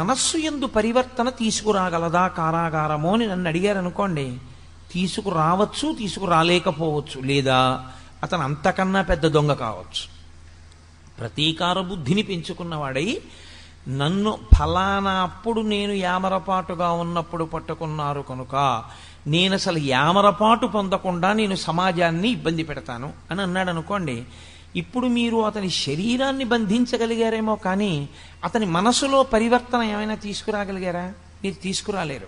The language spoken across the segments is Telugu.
మనస్సు ఎందు పరివర్తన తీసుకురాగలదా కారాగారమో అని నన్ను అడిగారు అనుకోండి తీసుకురావచ్చు తీసుకురాలేకపోవచ్చు లేదా అతను అంతకన్నా పెద్ద దొంగ కావచ్చు. ప్రతీకార బుద్ధిని పెంచుకున్నవాడై నన్ను ఫలానా అప్పుడు నేను యామరపాటుగా ఉన్నప్పుడు పట్టుకున్నారు కనుక నేను అసలు యామరపాటు పొందకుండా నేను సమాజాన్ని ఇబ్బంది పెడతాను అని అన్నాడు అనుకోండి ఇప్పుడు మీరు అతని శరీరాన్ని బంధించగలిగారేమో కానీ అతని మనసులో పరివర్తన ఏమైనా తీసుకురాగలిగారా? మీరు తీసుకురాలేరు.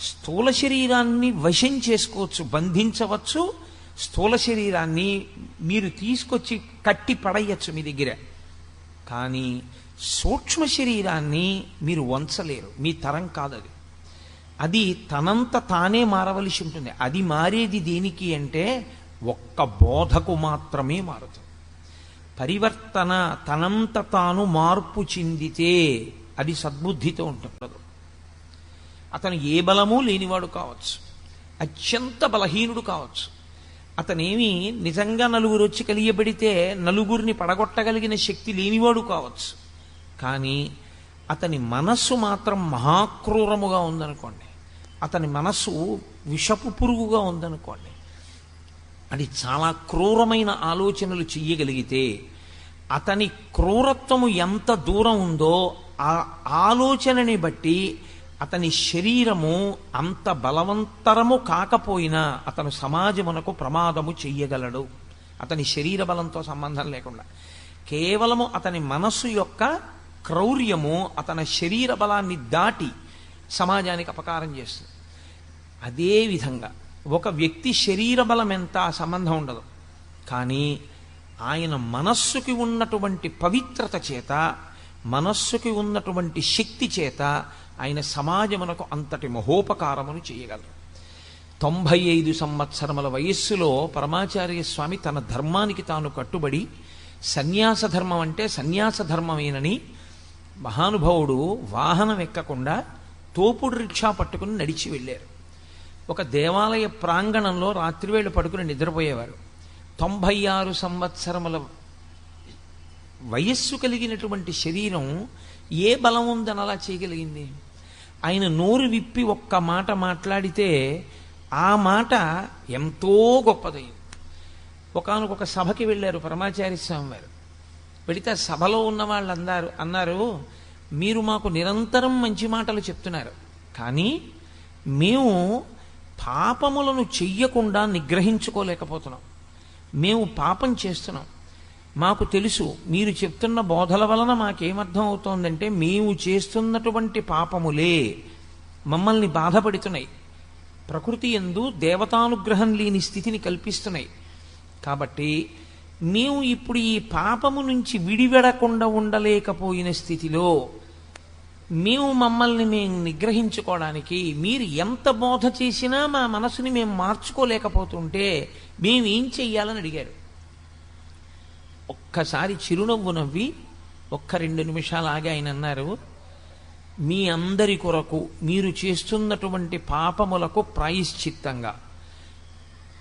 స్థూల శరీరాన్ని వశం చేసుకోవచ్చు బంధించవచ్చు. స్థూల శరీరాన్ని మీరు తీసుకొచ్చి కట్టి పడేయచ్చు మీ దగ్గర. కానీ సూక్ష్మ శరీరాన్ని మీరు వంచలేరు. మీ తరం కాదది అది తనంత తానే మారవలసి ఉంటుంది. అది మారేది దేనికి అంటే ఒక్క బోధకు మాత్రమే మారుతుంది. పరివర్తన తనంత తాను మార్పు చెందితే అది సద్బుద్ధితో ఉంటుంది. అతను ఏ బలమూ లేనివాడు కావచ్చు. అత్యంత బలహీనుడు కావచ్చు. అతనేమి నిజంగా నలుగురు వచ్చి కలియబడితే నలుగురిని పడగొట్టగలిగిన శక్తి లేనివాడు కావచ్చు. కానీ అతని మనస్సు మాత్రం మహాక్రూరముగా ఉందనుకోండి. అతని మనస్సు విషపు పురుగుగా ఉందనుకోండి. అది చాలా క్రూరమైన ఆలోచనలు చెయ్యగలిగితే అతని క్రూరత్వము ఎంత దూరం ఉందో ఆ ఆలోచనని బట్టి అతని శరీరము అంత బలవంతరము కాకపోయినా అతను సమాజమునకు ప్రమాదము చెయ్యగలడు. అతని శరీర బలంతో సంబంధం లేకుండా. కేవలము అతని మనస్సు యొక్క క్రౌర్యము అతని శరీర బలాన్ని దాటి సమాజానికి అపకారం చేస్తుంది. అదేవిధంగా ఒక వ్యక్తి శరీర బలం ఎంత సంబంధం ఉండదు. కానీ ఆయన మనస్సుకి ఉన్నటువంటి పవిత్రత చేత మనస్సుకి ఉన్నటువంటి శక్తి చేత ఆయన సమాజమునకు అంతటి మహోపకారమును చేయగలరు. తొంభై ఐదు సంవత్సరముల వయస్సులో పరమాచార్య స్వామి తన ధర్మానికి తాను కట్టుబడి సన్యాస ధర్మం అంటే సన్యాస ధర్మమేనని మహానుభావుడు వాహనం ఎక్కకుండా తోపుడు రిక్షా పట్టుకుని నడిచి వెళ్ళారు. ఒక దేవాలయ ప్రాంగణంలో రాత్రివేళ పడుకుని నిద్రపోయేవారు. తొంభై ఆరు సంవత్సరముల వయస్సు కలిగినటువంటి శరీరం ఏ బలం ఉందని అలా చేయగలిగింది? ఆయన నోరు విప్పి ఒక్క మాట మాట్లాడితే ఆ మాట ఎంతో గొప్పదైంది ఒకనొక సభకి వెళ్ళారు పరమాచార్య స్వామి వారు. వెళితే ఆ సభలో ఉన్న వాళ్ళు అన్నారు అన్నారు మీరు మాకు నిరంతరం మంచి మాటలు చెప్తున్నారు. కానీ మేము పాపములను చెయ్యకుండా నిగ్రహించుకోలేకపోతున్నాం. మేము పాపం చేస్తున్నాం. మాకు తెలుసు మీరు చెప్తున్న బోధల వలన మాకేమర్థం అవుతోందంటే మేము చేస్తున్నటువంటి పాపములే మమ్మల్ని బాధపడుతున్నాయి. ప్రకృతి ఎందు దేవతానుగ్రహం లేని స్థితిని కల్పిస్తున్నాయి. కాబట్టి మేము ఇప్పుడు ఈ పాపము నుంచి విడివెడకుండా ఉండలేకపోయిన స్థితిలో మేము మమ్మల్ని మేము నిగ్రహించుకోవడానికి మీరు ఎంత బోధ చేసినా మా మనసుని మేము మార్చుకోలేకపోతుంటే మేము ఏం చెయ్యాలని అడిగారు ఒక్కసారి చిరునవ్వు నవ్వి ఒక్క రెండు నిమిషాలు ఆగి ఆయన అన్నారు మీ అందరి కొరకు మీరు చేస్తున్నటువంటి పాపములకు ప్రాయశ్చిత్తంగా.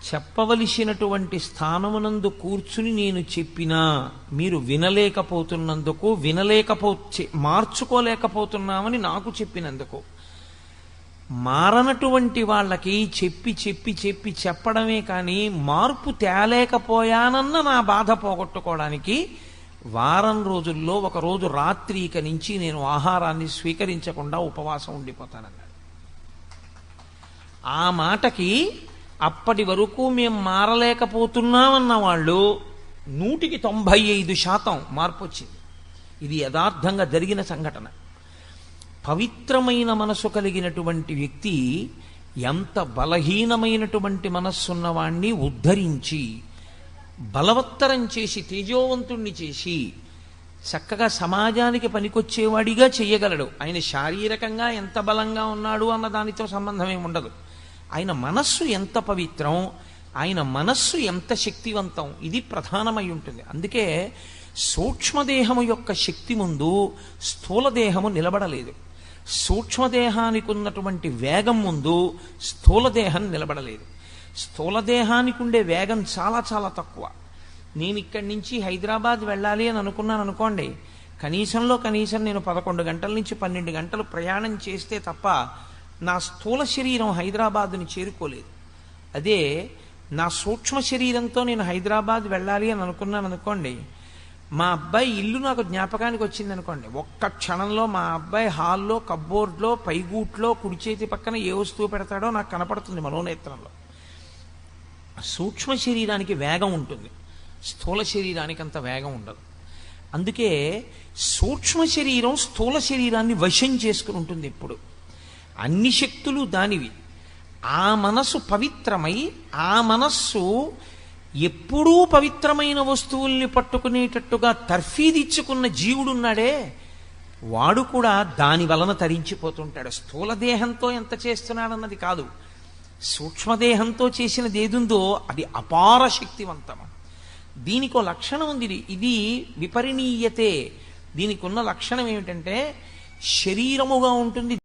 చెప్పవలసినటువంటి స్థానమునందు కూర్చుని నేను చెప్పినా మీరు వినలేకపోతున్నందుకు వినలేకపో మార్చుకోలేకపోతున్నామని నాకు చెప్పినందుకు. మారనటువంటి వాళ్ళకి చెప్పి చెప్పి చెప్పి చెప్పడమే కానీ మార్పు తేలేకపోయానన్న నా బాధ పోగొట్టుకోవడానికి వారం రోజుల్లో ఒకరోజు రాత్రి ఇక నుంచి నేను ఆహారాన్ని స్వీకరించకుండా ఉపవాసం ఉండిపోతానన్నాడు. ఆ మాటకి అప్పటి వరకు మేము మారలేకపోతున్నామన్న వాళ్ళు నూటికి తొంభై ఐదు శాతం మార్పు వచ్చింది. ఇది యథార్థంగా జరిగిన సంఘటన. పవిత్రమైన మనసు కలిగినటువంటి వ్యక్తి ఎంత బలహీనమైనటువంటి మనస్సున్నవాణ్ణి ఉద్ధరించి బలవత్తరం చేసి తేజోవంతుణ్ణి చేసి చక్కగా సమాజానికి పనికొచ్చేవాడిగా చేయగలడు. ఆయన శారీరకంగా ఎంత బలంగా ఉన్నాడు అన్న దానితో సంబంధం ఉండదు ఆయన మనస్సు ఎంత పవిత్రం ఆయన మనస్సు ఎంత శక్తివంతం ఇది ప్రధానమై ఉంటుంది. అందుకే సూక్ష్మదేహము యొక్క శక్తి ముందు స్థూలదేహము నిలబడలేదు. సూక్ష్మదేహానికి ఉన్నటువంటి వేగం ముందు స్థూలదేహం నిలబడలేదు. స్థూలదేహానికి ఉండే వేగం చాలా చాలా తక్కువ. నేను ఇక్కడి నుంచి హైదరాబాద్ వెళ్ళాలి అని అనుకున్నాను అనుకోండి కనీసంలో కనీసం నేను పదకొండు గంటల నుంచి పన్నెండు గంటలు ప్రయాణం చేస్తే తప్ప నా స్థూల శరీరం హైదరాబాదుని చేరుకోలేదు. అదే నా సూక్ష్మ శరీరంతో నేను హైదరాబాద్ వెళ్ళాలి అని అనుకున్నాను అనుకోండి మా అబ్బాయి ఇల్లు నాకు జ్ఞాపకానికి వచ్చింది అనుకోండి ఒక్క క్షణంలో మా అబ్బాయి హాల్లో కబ్బోర్డ్లో పైగూట్లో కుడి చేతి పక్కన ఏ వస్తువు పెడతాడో నాకు కనపడుతుంది మనోనేత్రంలో. సూక్ష్మ శరీరానికి వేగం ఉంటుంది. స్థూల శరీరానికి అంత వేగం ఉండదు. అందుకే సూక్ష్మ శరీరం స్థూల శరీరాన్ని వశం చేసుకుని ఉంటుంది ఎప్పుడు. అన్ని శక్తులు దానివి. ఆ మనస్సు పవిత్రమై ఆ మనస్సు ఎప్పుడూ పవిత్రమైన వస్తువుల్ని పట్టుకునేటట్టుగా తర్ఫీదిచ్చుకున్న జీవుడున్నాడే వాడు కూడా దాని వలన తరించిపోతుంటాడు. స్థూల దేహంతో ఎంత చేస్తున్నాడన్నది కాదు. సూక్ష్మదేహంతో చేసినది ఏదుందో అది అపార శక్తివంతం దీనికో లక్షణం ఉంది. ఇది. ఇది విపరిణీయతే దీనికి ఉన్న లక్షణం ఏమిటంటే శరీరముగా ఉంటుంది